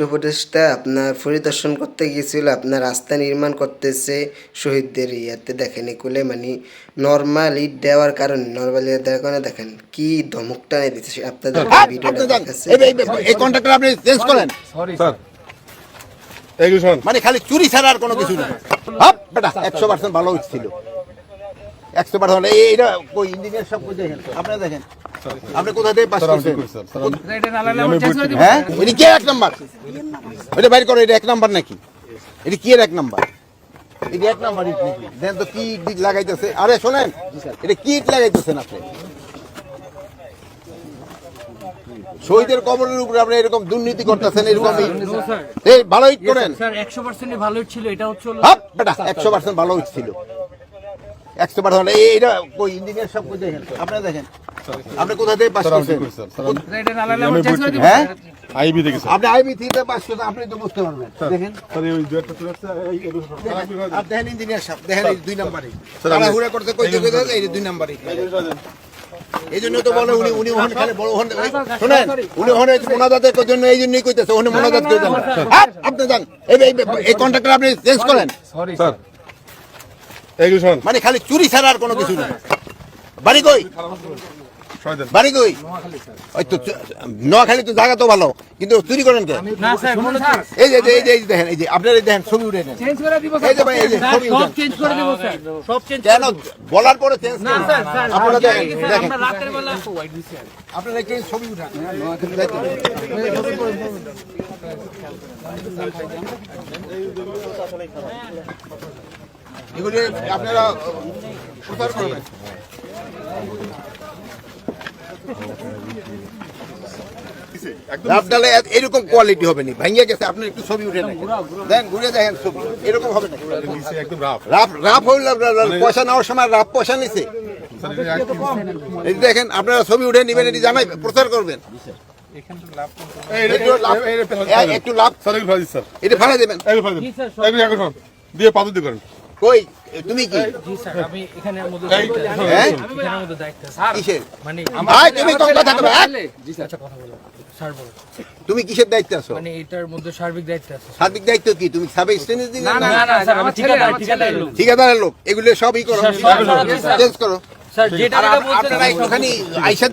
উপদেষ্টা আপনার পরিদর্শন করতে গিয়েছিল আপনার রাস্তা নির্মাণ করতেছে শহীদদের ইয়াতে দেখেন এগুলো মানে নর্মাল ইট দেওয়ার কারণে নর্মাল ইট দেওয়ার কারণে দেখেন কি ধমকটা এনে দিচ্ছে আপনাদের হ্যাঁ, ভিডিওটা আপনি দেখাচ্ছে এই এই- এই কন্ট্রাক্টর আপনি চেঞ্জ করেন মানে খালি চুরি ছাড়া আর কোনো কিছু না হ্যাঁ বেটা একশো পার্সেন্ট ভালো ছিল একশো পার্সেন্ট এইটা ওই ইঞ্জিনিয়ার সব দেখেন আপনারা দেখেন আপনি কোথা থেকে পাস করছেন? হ্যাঁ? এটা কি এক নাম্বার? এটা বাইর করো এটা এক নাম্বার নাকি? এটা কি এর এক নাম্বার? এটা এক নাম্বার ইট নাকি? দেন তো কি ইট লাগাইতেছে? আরে শোনেন এটা কি ইট লাগাইতেছেন আপনি? শহীদের কবরের উপরে আপনি এরকম দুর্নীতি করতেছেন এরকম এই ভালো ইট করেন। স্যার একশো পার্সেন্ট ভালো ছিল এটা হচ্ছে হলো বেটা একশো পার্সেন্ট ভালো ইট ছিল। একশো পার্সেন্ট এইটা কই ইঞ্জিনিয়ার সব কই দেখেন? আপনারা দেখেন। আপনি কোথা থেকে পাস করছেন? হ্যাঁ? আইবি দেখি স্যার আপনি আইবি থেকে পাস করছেন আপনি তো বুঝতে পারবেন। দেখেন। স্যার সব- আর দেখেন ইঞ্জিনিয়ার সাহেব দেখেন এই দুই নাম্বারে স্যার, আমি- তাড়াহুড়া করতে কইতে কইতে এই দুই নাম্বারে এই জন্য তো বলে উনি উনি ওখানে খালি বড় ওখানে শুনেন উনি ওখানে মোনাজাতের জন্য এই জন্যই কইতেছে ওখানে মোনাজাত করে দেন হ্যাঁ আপনি যান। এই এই এই কন্ট্রাক্টর আপনি চেঞ্জ করেন। স্যার। মানে খালি চুরি ছাড়া আর কোনো কিছু না বাড়ি কই? বাড়ি কই? ওই তো নোয়াখালী তো জায়গা তো ভালো কিন্তু চুরি করেন কে? এই যে এই যে এই যে দেখেন এই যে আপনার এই দেখেন ছবি উঠে নেন। করে এই যে ভাই, এই যে ছবি সব চেঞ্জ করে দিব স্যার। সব চেঞ্জ কেন বলার পরে চেঞ্জ না স্যার স্যার আপনারা দেখেন দেখেন রাতের বেলা হোয়াইট দিছি আর। আপনারা একটু ছবি উঠান এগুলি আপনারা প্রচার করবেন। আপনারা এরকম কোয়ালিটি হবে না। ভাঙিয়ে গেছে আপনি একটু ছবি উঠে দেন ঘুরে দেখেন ছবি। এরকম হবে না। রাফ। রাফ রাফ হইল পয়সা নেওয়ার সময় রাফ পয়সা নিছে। দেখেন আপনারা ছবি উঠে নেবেন এটি জানাই প্রচার করবেন। একটু লাভ এটা ফাড়া দেবেন। দিয়ে পাথর দিয়ে করেন। কই? তুমি কি? আমি এখানে হ্যাঁ? কিসের? মানে তুমি কথা কবে আচ্ছা কথা বলো। স্যার বলো। তুমি কিসের দায়িত্ব আছো? মানে এটার মধ্যে সার্বিক দায়িত্ব আছে সার্বিক দায়িত্ব কি? তুমি সাবে স্টেনের দিকে না না? না স্যার আমি ঠিকাদার ঠিকাদার লোক। ঠিকাদারের লোক। এগুলো সবই করো। চেঞ্জ করো। স্যার। যে আর টাকাটা বলছেন